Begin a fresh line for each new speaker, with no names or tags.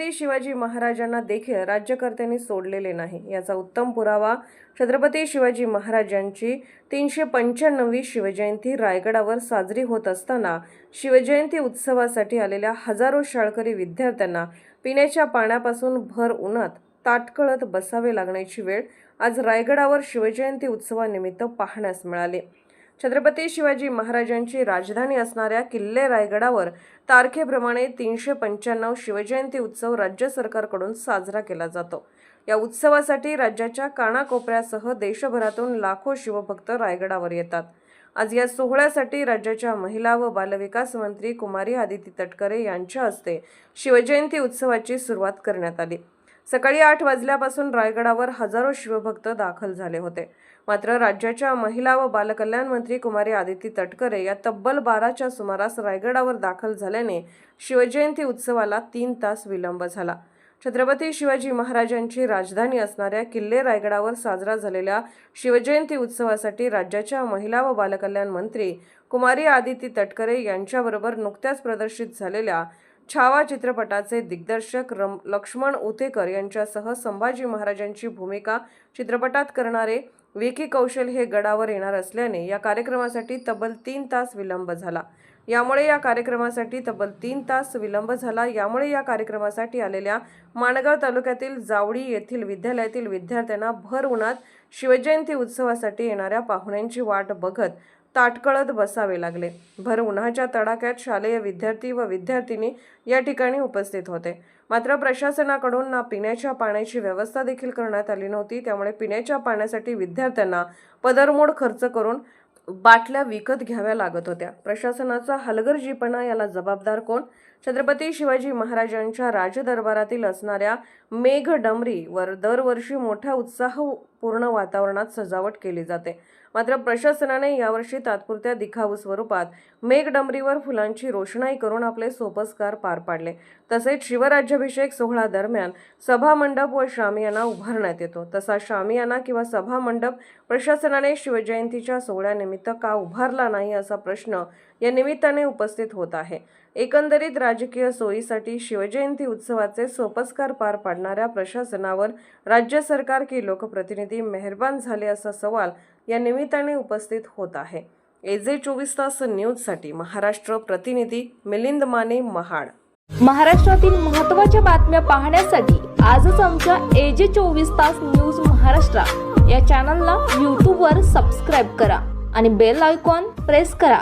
छत्रपती शिवाजी महाराजांना देखील राज्यकर्त्यांनी सोडलेले नाही. याचा उत्तम पुरावा छत्रपती शिवाजी महाराजांची तीनशे पंच्याण्णवी शिवजयंती रायगडावर साजरी होत असताना शिवजयंती उत्सवासाठी आलेल्या हजारो शाळकरी विद्यार्थ्यांना पिण्याच्या पाण्यापासून भर उन्हात ताटकळत बसावे लागण्याची वेळ आज रायगडावर शिवजयंती उत्सवानिमित्त पाहण्यास मिळाली. छत्रपती शिवाजी महाराजांची राजधानी असणाऱ्या किल्ले रायगडावर तारखेप्रमाणे तीनशे पंच्याण्णव शिवजयंती उत्सव राज्य सरकारकडून साजरा केला जातो. या उत्सवासाठी राज्याच्या कानाकोपऱ्यासह देशभरातून लाखो शिवभक्त रायगडावर येतात. आज या सोहळ्यासाठी राज्याच्या महिला व बालविकास मंत्री कुमारी आदिती तटकरे यांच्या हस्ते शिवजयंती उत्सवाची सुरुवात करण्यात आली. सकाळी आठ वाजल्यापासून रायगडावर हजारो शिवभक्त दाखल झाले होते. मात्र राज्याच्या महिला व बालकल्याण मंत्री कुमारी आदिती तटकरे या तब्बल बाराच्या सुमारास रायगडावर दाखल झाल्याने शिवजयंती उत्सवाला तीन तास विलंब झाला. छत्रपती शिवाजी महाराजांची राजधानी असणाऱ्या किल्ले रायगडावर साजरा झालेल्या शिवजयंती उत्सवासाठी राज्याच्या महिला व बालकल्याण मंत्री कुमारी आदिती तटकरे यांच्याबरोबर नुकत्याच प्रदर्शित झालेल्या छावा चित्रपटाचे दिग्दर्शक रम लक्ष्मण उतेकर यांच्यासह संभाजी महाराजांची भूमिका चित्रपटात करणारे विकी कौशल हे गडावर येणार असल्याने या कार्यक्रमासाठी तब्बल तीन तास विलंब झाला. यामुळे या कार्यक्रमासाठी तब्बल तीन तास विलंब झाला. यामुळे या कार्यक्रमासाठी आलेल्या माणगाव तालुक्यातील जावडी येथील विद्यालयातील विद्यार्थ्यांना भर उन्हात शिवजयंती उत्सवासाठी येणाऱ्या पाहुण्यांची वाट बघत ताटकळत बसावे लागले. भर उन्हाच्या तडाख्यात शालेय विद्यार्थी व विद्यार्थिनी या ठिकाणी उपस्थित होते. मात्र प्रशासनाकडून ना पिण्याच्या पाण्याची व्यवस्था देखील करण्यात आली नव्हती. त्यामुळे पिण्याच्या पाण्यासाठी विद्यार्थ्यांना पदरमोड खर्च करून बाटल्या विकत घ्याव्या लागत होत्या. प्रशासनाचा हलगर्जीपणा याला जबाबदार कोण? छत्रपती शिवाजी महाराजांच्या राजदरबारातील असणाऱ्या मेघडंबरीवर दरवर्षी मोठ्या उत्साह पूर्ण वातावरणात सजावट केली जाते. मात्र प्रशासनाने यावर्षी तात्पुरत्या दिखाऊ स्वरूपात मेघडंबरीवर फुलांची रोषणाई करून आपले सोपस्कार पार पाडले. तसेच शिवराज्याभिषेक सोहळा दरम्यान सभामंडप व शामियाना उभारण्यात येतो. तसा शामियाना किंवा सभामंडप प्रशासनाने शिवजयंतीच्या सोहळ्यानिमित्त का उभारला नाही असा प्रश्न या निमित्ताने उपस्थित होत आहे. एकंदरीत राजकीय सोयीसाठी शिवजयंती उत्सवाचे सोपस्कार पार पाडणाऱ्या प्रशासनावर राज्य सरकार की लोकप्रतिनिधी मेहरबान झाले असा सवाल या निमित्ताने उपस्थित होत आहे. एजे चोवीस तास न्यूजसाठी महाराष्ट्र प्रतिनिधी मिलिंद माने महाड.
महाराष्ट्रातील महत्त्वाच्या बातम्या पाहण्यासाठी आजच आमच्या एजे चोवीस तास न्यूज महाराष्ट्र या चॅनलला यूट्यूबवर सबस्क्राईब करा आणि बेल आयकॉन प्रेस करा.